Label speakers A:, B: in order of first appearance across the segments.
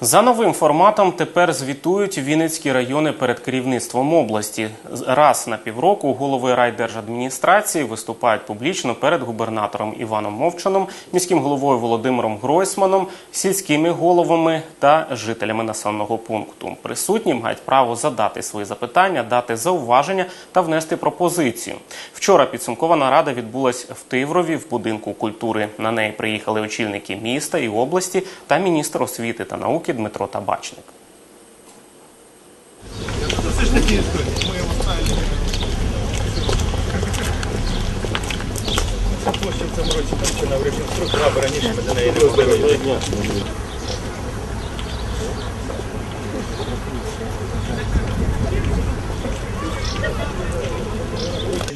A: За новим форматом тепер звітують Вінницькі райони перед керівництвом області. Раз на півроку голови райдержадміністрації виступають публічно перед губернатором Іваном Мовчаном, міським головою Володимиром Гройсманом, сільськими головами та жителями населеного пункту. Присутні мають право задати свої запитання, дати зауваження та внести пропозицію. Вчора підсумкова нарада відбулась в Тиврові в будинку культури. На неї приїхали очільники міста і області та міністр освіти та науки Дмитро Табачник.
B: Площа в цьому році включена в реконструктора, бо раніше ми до неї не.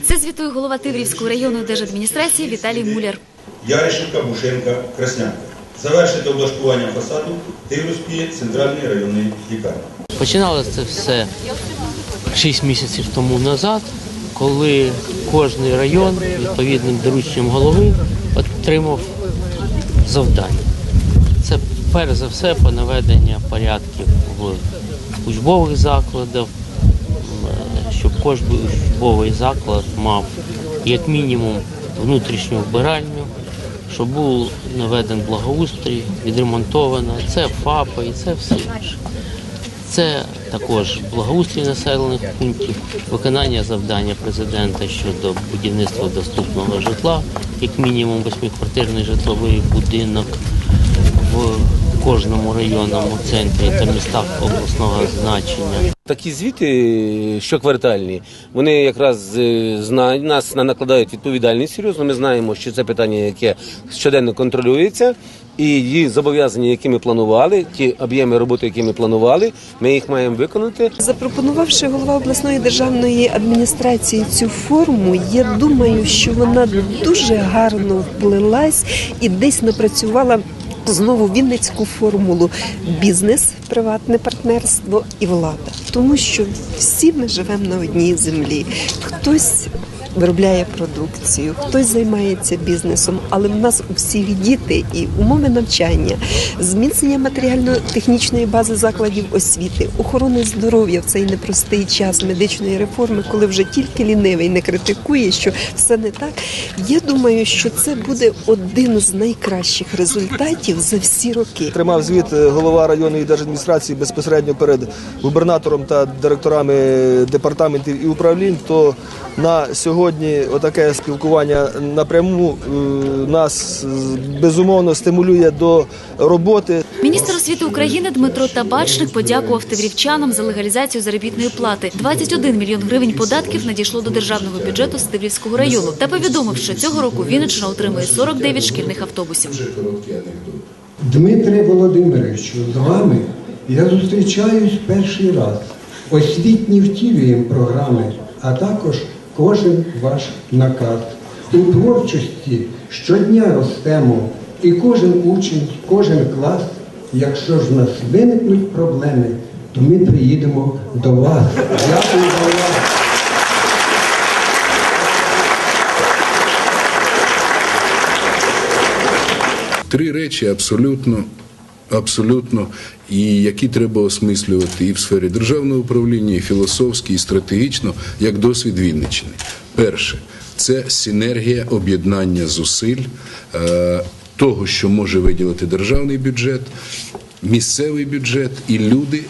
C: Це звітує голова Тиврівської районної держадміністрації Віталій Муляр.
D: Яришівка, Бушенка, Краснянка. Завершити облаштування фасаду Тиврівської центральної районної лікарні.
E: Починалося це все 6 місяців тому назад, коли кожний район відповідним дорученням голови отримав завдання. Це перш за все по наведення порядків в учбових закладах, щоб кожен учбовий заклад мав як мінімум внутрішню вбиральню, щоб був наведен благоустрій, відремонтовано, це ФАПи і це все інше. Це також благоустрій населених пунктів, виконання завдання президента щодо будівництва доступного житла, як мінімум восьмиквартирний житловий будинок в кожному районному центрі та містах обласного значення.
F: Такі звіти щоквартальні, вони якраз е, зна- нас на- накладають відповідальність серйозно. Ми знаємо, що це питання, яке щоденно контролюється, і її зобов'язання, які ми планували, ті об'єми роботи, які ми планували, ми їх маємо виконати.
G: Запропонувавши голова обласної державної адміністрації цю форму, я думаю, що вона дуже гарно вплилась і десь напрацювала. Знову вінницьку формулу бізнес, приватне партнерство і влада, тому що всі ми живемо на одній землі. Хтось виробляє продукцію, хтось займається бізнесом, але в нас у всіх діти і умови навчання, зміцнення матеріально-технічної бази закладів освіти, охорони здоров'я в цей непростий час медичної реформи, коли вже тільки лінивий не критикує, що все не так. Я думаю, що це буде один з найкращих результатів за всі роки.
H: Тримав звіт е, голова районної держадміністрації безпосередньо перед губернатором та директорами департаментів і управлінь. То на сьогодні отаке спілкування напряму е, нас е, безумовно стимулює до роботи.
C: Міністр освіти України Дмитро Табачник подякував тиврівчанам за легалізацію заробітної плати. 21 мільйон гривень податків надійшло до державного бюджету з Тиврівського району та повідомив, що цього року Вінниччина отримує 49 шкільних автобусів.
I: Дмитре Володимировичу, з вами я зустрічаюсь перший раз. Освітні втілюємо програми, а також кожен ваш наказ. У творчості щодня ростемо, і кожен учень, кожен клас, якщо ж в нас виникнуть проблеми, то ми приїдемо до вас. Дякую за увагу.
J: Три речі абсолютно, абсолютно, і які треба осмислювати і в сфері державного управління, і філософськи, і стратегічно, як досвід Вінниччини. Перше це синергія об'єднання зусиль е, того, що може виділити державний бюджет, місцевий бюджет і люди.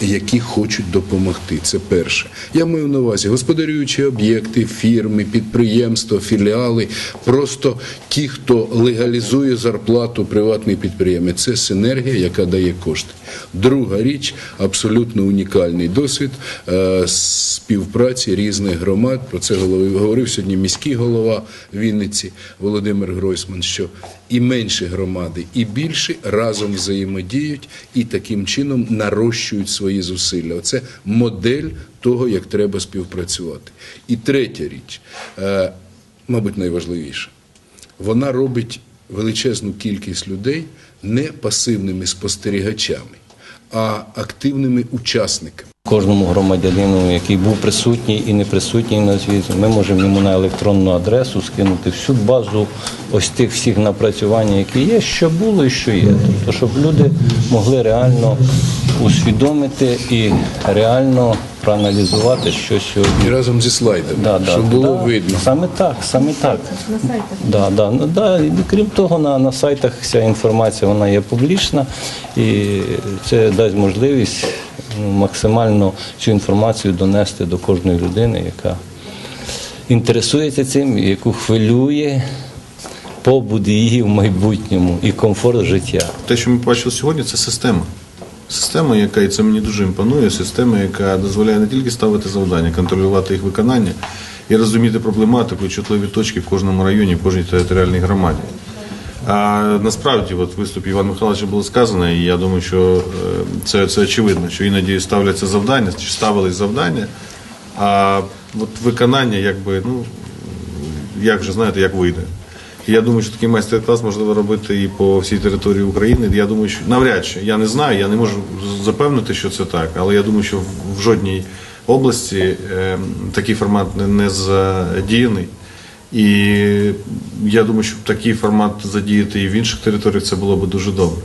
J: Які хочуть допомогти, це перше. Я маю на увазі господарюючі об'єкти, фірми, підприємства, філіали, просто ті, хто легалізує зарплату приватний підприємець. Це синергія, яка дає кошти. Друга річ абсолютно унікальний досвід е, співпраці різних громад. Про це говорив сьогодні міський голова Вінниці Володимир Гройсман. Що і менші громади, і більші разом взаємодіють і таким чином нарощують свої зусилля. Оце модель того, як треба співпрацювати. І третя річ, е, мабуть, найважливіша вона робить величезну кількість людей не пасивними спостерігачами, а активними учасниками.
K: Кожному громадянину, який був присутній і не присутній на звіті, ми можемо йому на електронну адресу скинути всю базу ось тих всіх напрацювань, які є, що було і що є. Тобто, щоб люди могли реально усвідомити і реально проаналізувати, що сьогодні.
J: І разом зі слайдами,
K: Да, да,
J: щоб було
K: да.
J: видно.
K: Саме так, саме так. На сайтах? Да, да, ну, да. І крім того, на, на сайтах вся інформація вона є публічна, і це дасть можливість максимально цю інформацію донести до кожної людини, яка інтересується цим, яку хвилює побут її в майбутньому і комфорт життя.
L: Те, що ми бачили сьогодні, це система. Система, яка, і це мені дуже імпонує, система, яка дозволяє не тільки ставити завдання, контролювати їх виконання і розуміти проблематику чутливі точки в кожному районі, в кожній територіальній громаді. А насправді, от в виступі Івана Михайловича було сказано, і я думаю, що е, це, це очевидно, що іноді ставляться завдання, чи ставились завдання, а от виконання, якби, ну, як вже знаєте, як вийде. Я думаю, що такий майстер-клас можливо робити і по всій території України. Я думаю, що навряд чи я не знаю, я не можу запевнити, що це так, але я думаю, що в жодній області е, такий формат не, не задіяний. І я думаю, що такий формат задіяти і в інших територіях це було б дуже добре.